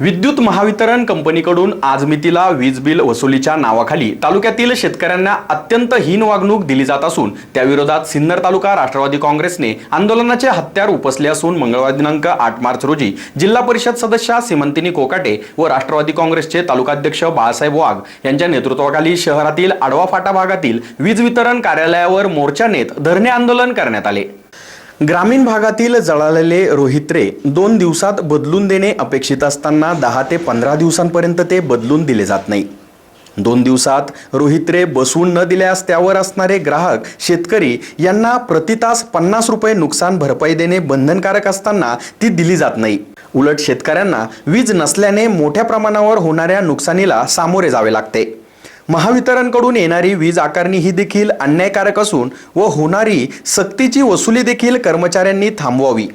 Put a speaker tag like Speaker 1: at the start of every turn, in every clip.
Speaker 1: विद्युत महावितरण कंपनीकडून आजमितीला वीज बिल वसुलीच्या नावाखाली तालुक्यातील शेतकऱ्यांना अत्यंत हीन वागणूक दिली जात असून त्याविरोधात सिन्नर तालुका राष्ट्रवादी काँग्रेसने आंदोलनाचे हत्यार उपसले असून मंगळवार दिनांक आठ मार्च रोजी जिल्हा परिषद सदस्या सीमंतिनी कोकाटे व राष्ट्रवादी काँग्रेसचे तालुकाध्यक्ष बाळासाहेब वाघ यांच्या नेतृत्वाखाली शहरातील आडवा फाटा भागातील वीज वितरण कार्यालयावर मोर्चा नेत धरणे आंदोलन करण्यात आले. ग्रामीण भागातील जळालेले रोहित्रे दोन दिवसात बदलून देणे अपेक्षित असताना दहा ते पंधरा दिवसांपर्यंत ते बदलून दिले जात नाही. दोन दिवसात रोहित्रे बसवून न दिल्यास त्यावर असणारे ग्राहक शेतकरी यांना प्रतितास पन्नास रुपये नुकसान भरपाई देणे बंधनकारक असताना ती दिली जात नाही. उलट शेतकऱ्यांना वीज नसल्याने मोठ्या प्रमाणावर होणाऱ्या नुकसानीला सामोरे जावे लागते. महावितरणकडून येणारी वीज आकारणी ही देखील अन्यायकारक असून व होणारी सक्तीची वसुली देखील कर्मचाऱ्यांनी थांबवावी.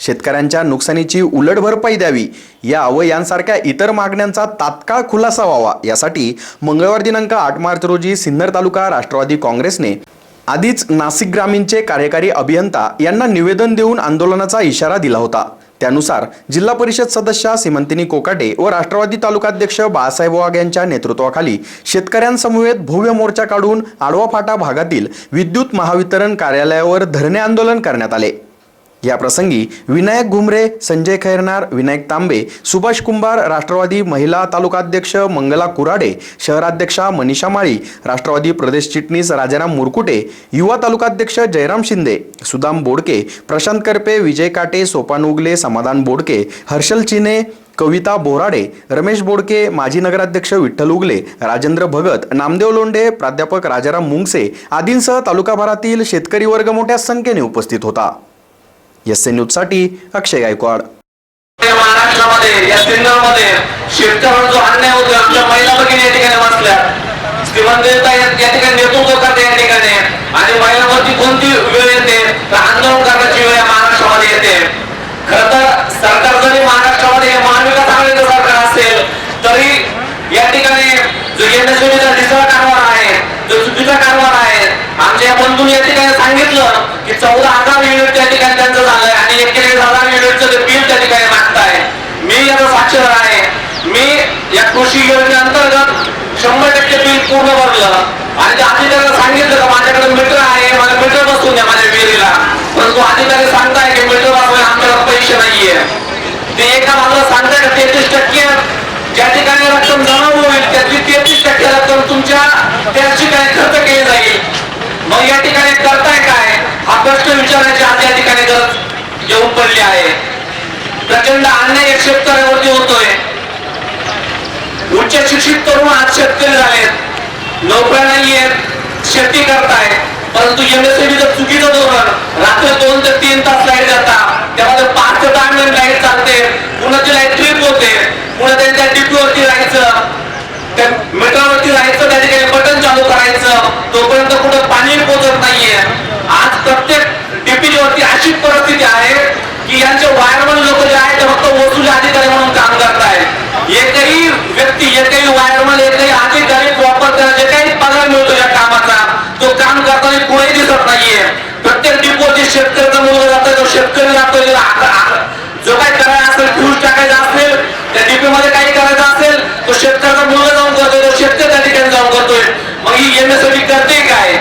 Speaker 1: शेतकऱ्यांच्या नुकसानीची उलट भरपाई द्यावी. या व यांसारख्या इतर मागण्यांचा तात्काळ खुलासा व्हावा. यासाठी मंगळवार दिनांक आठ मार्च रोजी सिन्नर तालुका राष्ट्रवादी काँग्रेसने आधीच नाशिक ग्रामीणचे कार्यकारी अभियंता यांना निवेदन देऊन आंदोलनाचा इशारा दिला होता. त्यानुसार जिल्हा परिषद सदस्या सीमंतिनी कोकाटे व राष्ट्रवादी तालुकाध्यक्ष बाळासाहेब वाघ यांच्या नेतृत्वाखाली शेतकऱ्यांसमवेत भव्य मोर्चा काढून आडवा फाटा भागातील विद्युत महावितरण कार्यालयावर धरणे आंदोलन करण्यात आले. या प्रसंगी विनायक घुमरे संजय खैरनार विनायक तांबे सुभाष कुंभार राष्ट्रवादी महिला तालुकाध्यक्ष मंगला कुराडे शहराध्यक्षा मनीषा माळी राष्ट्रवादी प्रदेश चिटणीस राजाराम मुरकुटे युवा तालुकाध्यक्ष जयराम शिंदे सुदाम बोडके प्रशांत करपे विजय काटे सोपान उगले समाधान बोडके हर्षल चिने कविता बोराडे रमेश बोडके माजी नगराध्यक्ष विठ्ठल उगले राजेंद्र भगत नामदेव लोंढे प्राध्यापक राजाराम मुंगसे आदींसह तालुकाभरातील शेतकरी वर्ग मोठ्या संख्येने उपस्थित होता. एस एन न्यूजसाठी अक्षय गायकवाड.
Speaker 2: महाराष्ट्रामध्ये या सिन्नरमध्ये शेतकऱ्यांवर जो अन्याय होतो आमच्या महिला भगिनी या ठिकाणी वाचल्या श्रीमंतता या ठिकाणी नेतृत्व करते या ठिकाणी. आणि महिलांवरती कोणती वेळ येते? तर आंदोलन करण्याची वेळ महाराष्ट्रामध्ये येते. खर तर सरकार जरी महाराष्ट्रामध्ये हे महाविकास आघाडीचं सरकार असेल तरी या ठिकाणी जो एनएसओचा ढिसळा कारभार आहे जो चुकीचा कारभार आहे आमच्या या या ठिकाणी सांगितलं की चौदा हजार युनिट त्या ठिकाणी त्यांचं झालंय आणि एकेचाळीस हजार युनिटचं ते बिल त्या ठिकाणी मागताय. मी याचा साक्षर आहे. मी या कृषी योजनेअंतर्गत शंभर टक्के बिल पूर्ण भरलं. आणि त्या अधिकाऱ्याला सांगितलं का माझ्याकडे मीटर आहे मला मीटर बसून द्या माझ्या विहिरीला. परंतु अधिकारी सांगताय की मीटर बसवायला आमच्याकडे पैसे नाहीये. ते एका बाजूला सांगताय का तेहतीस टक्के? ज्या ठिकाणी रक्कम जमा होईल त्यातली तेहतीस टक्के रक्कम तुमच्या त्या ठिकाणी खर्च केली जाईल मग या ठिकाणी करताय काय हा प्रश्न आज या ठिकाणी गरज येऊन पडली आहे. प्रचंड अन्याय एक शेतकऱ्यावरती होतोय. उच्च शिक्षित तरुण आज शेतकरी झालेत. नोकऱ्या नाहीयेत शेती करताय. परंतु एमएसएबीचं चुकीचं धोरण रात्री दोन ते तीन तास लाइट जाता. त्यामध्ये पाच ते दहा मिनिट लाइट चालते. पुन्हा लाइट ट्रिप होते. पुन्हा त्यांच्या डिपीवरती राहायचं. त्या मीटरवरती राहायचं त्या ठिकाणी बटन चालू करायचं. तोपर्यंत कुठं पाणी पोचत नाहीये. आज प्रत्येक डीपी वरती अशी परिस्थिती आहे की यांचे वायरमन लोक जे आहेत ते फक्त वसुली अधिकारी म्हणून काम करतायत. एकही व्यक्ती एकही वायरमन एकही अधिकारी प्रॉपर जे काही पगार मिळतो या कामाचा तो काम करताना कुठेही दिसत नाहीये. प्रत्येक डिपोची शेतकऱ्याचा मुलगा जातोय तो शेतकरी जातोय जो काही करायचा असेल फ्यूज टाकायचा असेल त्या डीपी मध्ये काही करायचं असेल तो शेतकऱ्याचा मुलगा जाऊन करतोय तो शेतकरी त्या ठिकाणी जाऊन करतोय. मग ही एमएसएबी करते काय?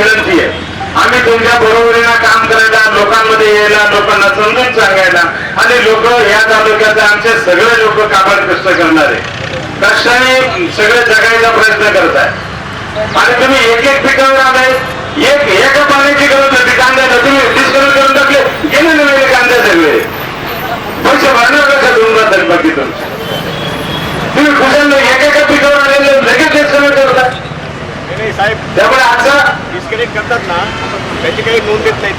Speaker 3: विनंती आहे. आम्ही तुमच्या बरोबरीनं काम करायला लोकांमध्ये यायला लोकांना समजून सांगायला आणि लोक या तालुक्याचे आमचे सगळे लोक काबाड कष्ट करणारे. कष्टाने सगळे जगायचा प्रयत्न करताय आणि तुम्ही एक एक पिकावर आलाय एक एका पाण्याची गरज होती कांद्याला तुम्ही डिस्कनेक्ट करून टाकले गेले नव्हे कांदे सगळे पैसे भरणार कसं दोन जातात बाकी तुमचे? तुम्ही कुशाला एकेका पिकावर आलेले लगेच डिस्कनेक्ट करता त्यामुळे आजचा
Speaker 4: डिस्कनेक्ट करतात ना त्याची काही नोंद देत नाही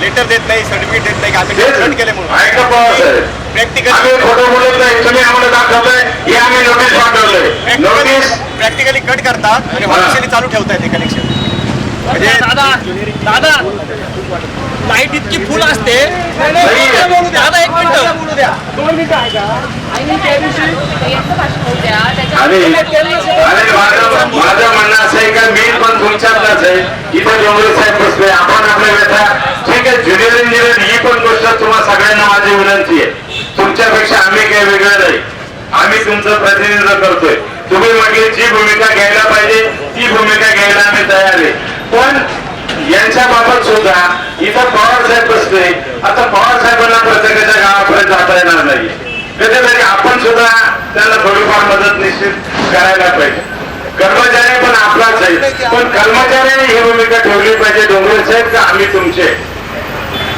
Speaker 4: लेटर देत नाही सर्टिफिकेट देत नाही की आम्ही कट केले म्हणून. प्रॅक्टिकल
Speaker 3: खोटं बोलत नाही तुम्ही आम्हाला दाखवताय हे आम्ही नोटीस पाठवलंय. नोटीस
Speaker 4: प्रॅक्टिकली कट करतात आणि
Speaker 3: हा.
Speaker 4: ऑफिशियली चालू ठेवतायत ते कनेक्शन म्हणजे
Speaker 5: दादा दादा लाइट इतकी फुल असते.
Speaker 3: आहे.
Speaker 5: दादा एक मिनिट. बोलू द्या. दोन मिनिटं
Speaker 6: त्याच्यामध्ये
Speaker 3: आणि माझं म्हणणं असं आहे का मी आहे इथं साहेब बसले आपण आपल्या व्यथा ठीक आहे ज्युनियर इंजिनियर ही पण गोष्ट तुम्हाला सगळ्यांना माझी विनंती आहे. तुमच्यापेक्षा आम्ही काही वेगळं नाही. आम्ही तुमचं प्रतिनिधित्व करतोय. तुम्ही म्हटले जी भूमिका घ्यायला पाहिजे ती भूमिका घ्यायला आम्ही तयार आहे. पण यांच्या बाबत सुद्धा इथं पवार साहेब बसले. आता पवार साहेबांना प्रत्येकाच्या गावापर्यंत जाता येणार नाही. कधीतरी आपण सुद्धा त्यांना थोडीफार मदत निश्चित करायला पाहिजे. कर्मचारी पण आपलाच आहे. पण कर्मचाऱ्यांनी ही भूमिका ठेवली पाहिजे डोंगरे साहेब का आम्ही तुमचे?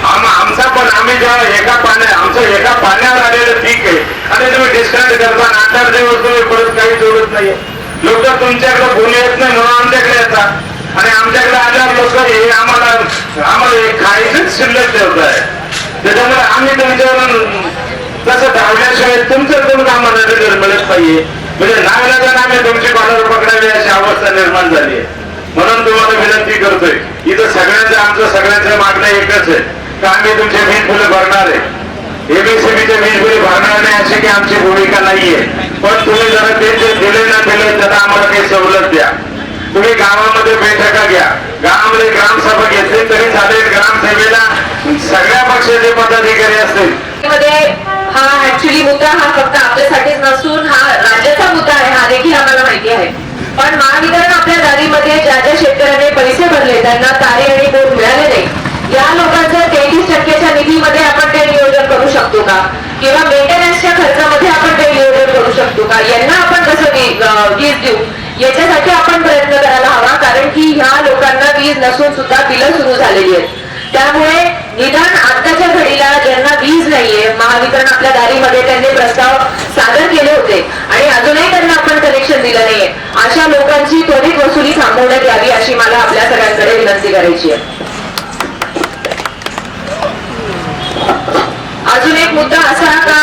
Speaker 3: आम आमचा पण आम्ही जेव्हा एका पाण्या आमचं एका पाण्यावर आलेलं पीक आहे आणि तुम्ही डिस्काउंट करता आठ आठ दिवस तुम्ही परत काही जोडत नाही लोक तुमच्याकडे बोलू येत नाही म्हणून आमच्याकडे येतात. आणि आमच्याकडे आल्यावर लोक हे आम्हाला आम्हाला खायचंच शिल्लक ठेवत आहे त्याच्यामुळे आम्ही तुमच्यावर तसं धावल्याशिवाय तुमचं तुम्ही आम्हाला रिझल्ट मिळत पाहिजे. म्हणजे नागराजन आम्ही तुमची कॉलर पकडावी अशी अवस्था निर्माण झाली आहे. म्हणून तुम्हाला विनंती करतोय. इथं सगळ्यांचं आमचं सगळ्यांचं मागणं एकच आहे. का आम्ही तुमचे वीज बिल भरणार आहे. एबीसीबीचे वीज फुले भरणार नाही अशी की आमची भूमिका नाहीये पण तुम्ही जरा ते जे दिले ना दिले त्याला आम्हाला काही सवलत द्या. तुम्ही गावामध्ये बैठका घ्या. गावामध्ये ग्रामसभा घेतली तरी चालेल. ग्रामसेवेला सगळ्या पक्षाचे पदाधिकारी असतील.
Speaker 6: हा ऍक्च्युली मुद्दा हा फक्त आपल्यासाठीच नसून हा राज्याचा मुद्दा आहे हा देखील आम्हाला माहिती आहे. पण महावितरण आपल्या दारीमध्ये ज्या ज्या शेतकऱ्यांनी पैसे भरले त्यांना तारी आणि बोट मिळाले नाही. या लोकांच्या तेवीस टक्क्याच्या निधीमध्ये आपण ते नियोजन करू शकतो का? किंवा मेंटेनन्सच्या खर्चामध्ये आपण ते नियोजन करू शकतो का? यांना आपण कसं वीज देऊ? याच्यासाठी आपण प्रयत्न करायला हवा कारण की ह्या लोकांना वीज नसून सुद्धा बिलं सुरू झालेली आहेत. त्यामुळे निदान आताच्या घडीला ज्यांना वीज नाहीये महावितरण आपल्या दारीमध्ये त्यांनी प्रस्ताव सादर केले होते. आणि अजूनही त्यांना आपण कनेक्शन दिलं नाहीये. अशा लोकांची त्वरित वसुली थांबवण्यात यावी अशी मला आपल्या सगळ्यांकडे विनंती करायची आहे. अजून एक मुद्दा असा का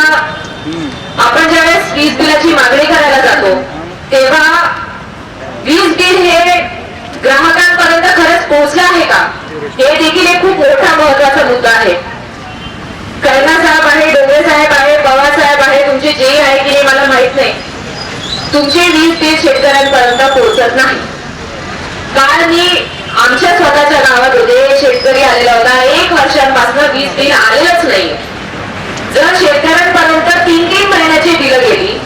Speaker 6: आपण ज्यावेळेस वीज बिलाची मागणी करायला जातो तेव्हा वीज बिल हे ग्राहकांपर्यंत खरंच पोहोचलं आहे का? हे देखील एक खूप मोठा महत्त्वाचा मुद्दा आहे. कर्णा साहेब आहे डोंगरे साहेब आहे पवार साहेब आहे तुमचे जे आहे की नाही मला माहीत नाही. तुमचे वीज बिल शेतकऱ्यांपर्यंत पोहोचत नाही. काल मी आमच्या स्वतःच्या गावात होते शेतकरी आलेला होता. एक वर्षांपासून वीज बिल आलेलंच नाही. जर शेतकऱ्यांपर्यंत तीन तीन महिन्याची बिलं गेली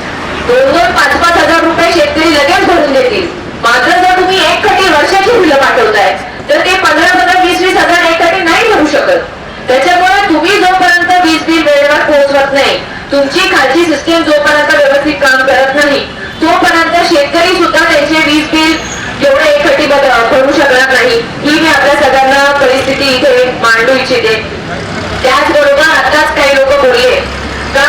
Speaker 6: दोन दोन पाच पाच हजार रुपये शेतकरी लगेच भरून देतील. मात्र जर तुम्ही एक खटी वर्षाची बिलं पाठवताय तर ते पंधरा पंधरा वीस वीस हजार एक नाही भरू शकत. त्याच्यामुळे तुम्ही जोपर्यंत वीज बिल वेळेवर पोहोचवत नाही तुमची खालची सिस्टीम जोपर्यंत व्यवस्थित काम करत नाही तोपर्यंत शेतकरी सुद्धा त्यांचे वीज बिल जेवढे एकखटी भरू शकणार नाही. ही मी आपल्या सगळ्यांना परिस्थिती इथे मांडू इच्छिते. त्याचबरोबर आताच काही लोक बोलले का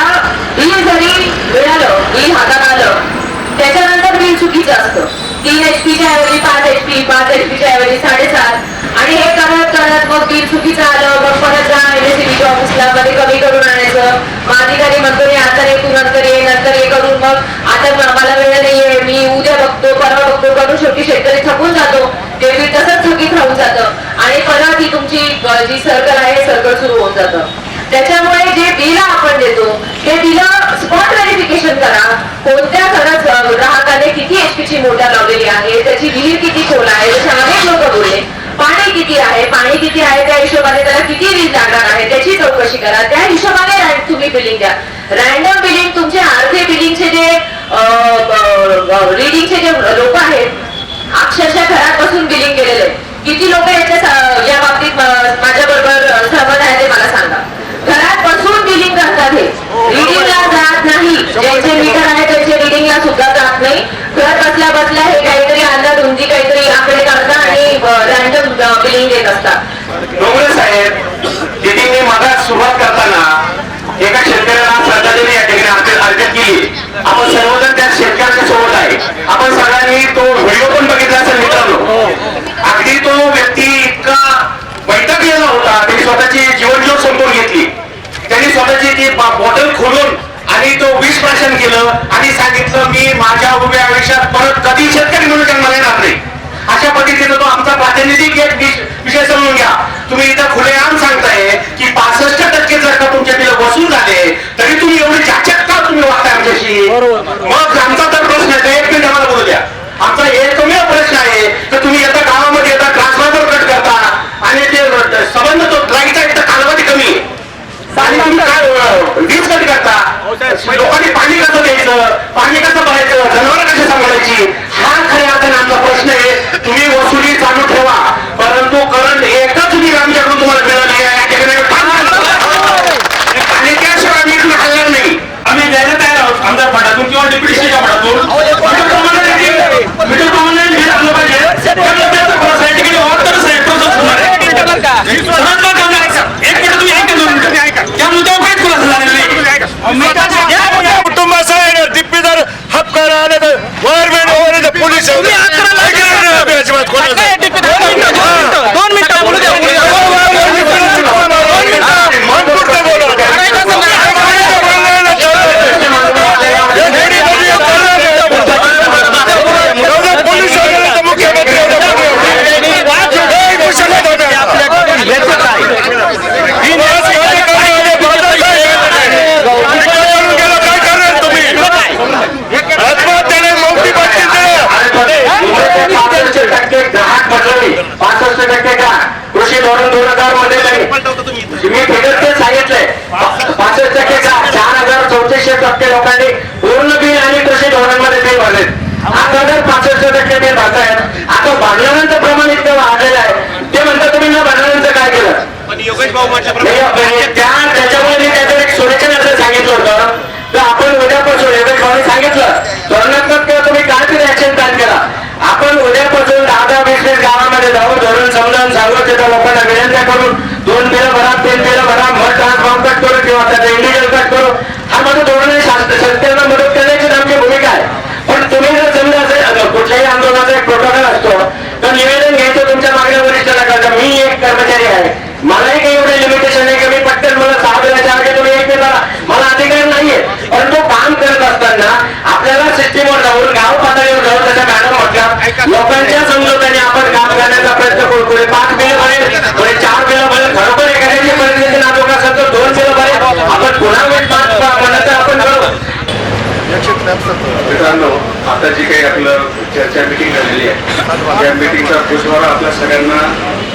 Speaker 6: बिल जरी मिळालं बिल हातात आलं त्याच्यानंतर बिल चुकीचं असतं. तीन एच पीच्या ऐवजी पाच एच पी पाच एच पीच्या ऐवजी साडेसात. आणि हे करत करत मग बिल चुकीचं आलं मग परत जा एनएसीबीच्या ऑफिसला मध्ये कमी करून आणायचं. मग अधिकारी म्हणतो आता ये तू नंतर ये नंतर हे करून मग आता मला वेळ नाहीये. मी उद्या बघतो परवा बघतो करून शेवटी शेतकरी थकून जातो. ते बिल तसंच थकीत राहून जातं. आणि परत ही तुमची जी सर्कल आहे सर्कल सुरू होऊन जातं. त्याच्यामुळे किती मोटर लावलेली आहे त्याची विहीर किती खोल आहे जसे अनेक लोक बोलले. पाणी किती आहे पाणी किती आहे त्या हिशोबाने त्याला किती वीज लागणार आहे त्याची चौकशी करा. त्या हिशोबाने तुम्ही बिलिंग द्या. रॅन्डम बिलिंग तुमचे अर्धे बिलिंगचे जे रिडिंगचे जे लोक आहेत अक्षरशः घरात बसून बिलिंग केलेले किती लोक याच्या
Speaker 4: या बाबतीत माझ्या बरोबर सहमत आहे ते मला सांगा. घरात बसून बिलिंग करतात हे रिडिंगला जात नाही. ज्यांचे मीटर आहे त्यांचे रिडिंगला सुद्धा जात नाही.
Speaker 7: बसल्या बसल्या हे काहीतरी आलं तुमची काहीतरी आकडे काढता आणि
Speaker 8: रॅन्डम बिलिंग देत असतात. डोंगरे साहेब
Speaker 7: तिथे मी माझा सुरुवात करताना एका शेतकऱ्याला श्रद्धांजली या ठिकाणी अर्पण केली. आपण सर्वजण त्या शेतकऱ्याच्या सोबत आहे. आपण सगळ्यांनी तो
Speaker 4: आता पासष्ट टक्के बिल भरतायत आता भांडणांचं प्रमाण इतकं वाढलेलं आहे. ते म्हणतात तुम्ही न भांडणांचं काय केलं? नाही, म्हणजे त्या त्याच्यामुळे मी त्याचं एक सुरेशन असं सांगितलं होतं. तर आपण उद्यापासून योगेश भाऊनी सांगितलं. धोरणात्मक किंवा तुम्ही काय तरी ऍक्शन प्लॅन केला. आपण उद्यापासून दहा दहा वीस वीस गावामध्ये जाऊन धोरण समजावून सांगू तिथं लोकांना विनंत्या करून दोन बिलं भरा तीन बिलं भरा मग ट्रान्सफॉर्म कट करू किंवा त्याचं इंडिव्हिज्युअल कट करू. हा माझं धोरण आहे शास्त्र शेतकऱ्यांना मदत करण्याची आमची भूमिका आहे पण तुम्ही जर समजा असेल कुठल्याही आंदोलनाचा एक प्रोटोकॉल असतो तर निवेदन घ्यायचं तुमच्या मागण्या वरिष्ठाला करता मी एक कर्मचारी आहे. मलाही काही एवढे लिमिटेशन नाही की मी पटकन मला सहा आगे तुम्ही एक दिला मला अधिकार नाहीये. परंतु काम करत असताना आपल्याला सिस्टीमवर जाऊन गाव पातळीवर जाऊन त्याच्या मॅडम म्हटलं लोकांच्या समजोत्याने आपण काम करण्याचा प्रयत्न करू कोणी पाच बिल भरेल कोणी चार बिल भरेल खरोखर एखाद्याची परिस्थिती नाजूक असेल तर दोन बिल भरेल. आपण पुन्हा वेळ पाच म्हणत आपण करू.
Speaker 9: मित्रांनो आता जी काही आपलं चर्चा मिटिंग झालेली आहे या मिटिंगचा पुष्पहार आपल्या सगळ्यांना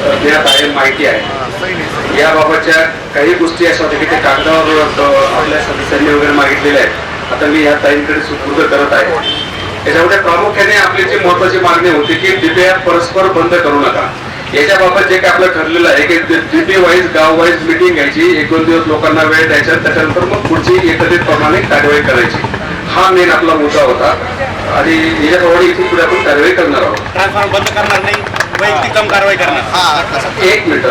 Speaker 9: देण्यात आहे माहिती आहे. याबाबतच्या काही गोष्टी अशा होत्या की ते कागदावर आपल्या सदस्यांनी वगैरे मागितलेल्या आहेत. आता मी या ताईंकडे सुपूर्द करत आहे. त्याच्यामध्ये प्रामुख्याने आपली जी महत्वाची मागणी होती की डिबे परस्पर बंद करू नका. याच्याबाबत जे काही आपलं ठरलेलं आहे की डिबे वाईज गाव वाईज मिटिंग घ्यायची एक दोन दिवस लोकांना वेळ द्यायचा त्याच्यानंतर मग पुढची एकत्रित प्रमाणे कार्यवाही करायची. हा मेन आपला मुद्दा होता. आणि याच्याप्रमाणे इथून पुढे आपण कारवाई करणार आहोत.
Speaker 7: वैयक्तिक काम कारवाई करणार
Speaker 9: एक मिनिट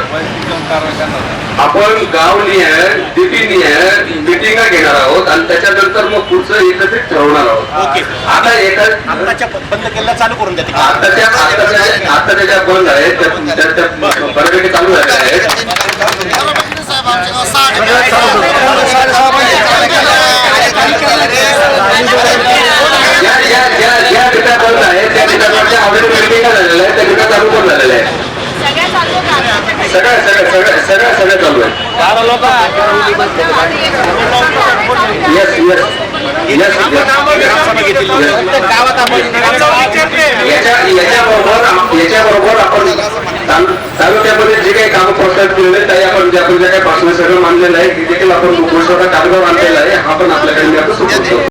Speaker 9: आपण गाव निहाय दिदी निहाय मिटिंग घेणार आहोत आणि त्याच्यानंतर मग पुढचं एकत्रित ठरवणार आहोत
Speaker 7: ओके.
Speaker 9: आता एका
Speaker 7: आत्ताच्या बंद केला चालू करून द्या.
Speaker 9: आताच्या आताच्या आताच्या ज्या बंद आहेत त्या- त्या त्या बऱ्यापैकी चालू झालेल्या आहेत बिटा बंद आहेत त्या बिटाच्या ऑलरेडी मिटिंग झालेल्या आहेत त्या चालू पण चालू येस येस येस याच्या याच्याबरोबर याच्याबरोबर आपण तालु- तालुक्यामध्ये जे काही कामं प्रस्तावित केलेले त्याही आपण जे आपण जे काही भाषण सगळं मानलेलं आहे हे देखील आपण कागदावर आणलेलं आहे हा पण आपल्याकडे मी आता सुरू करतो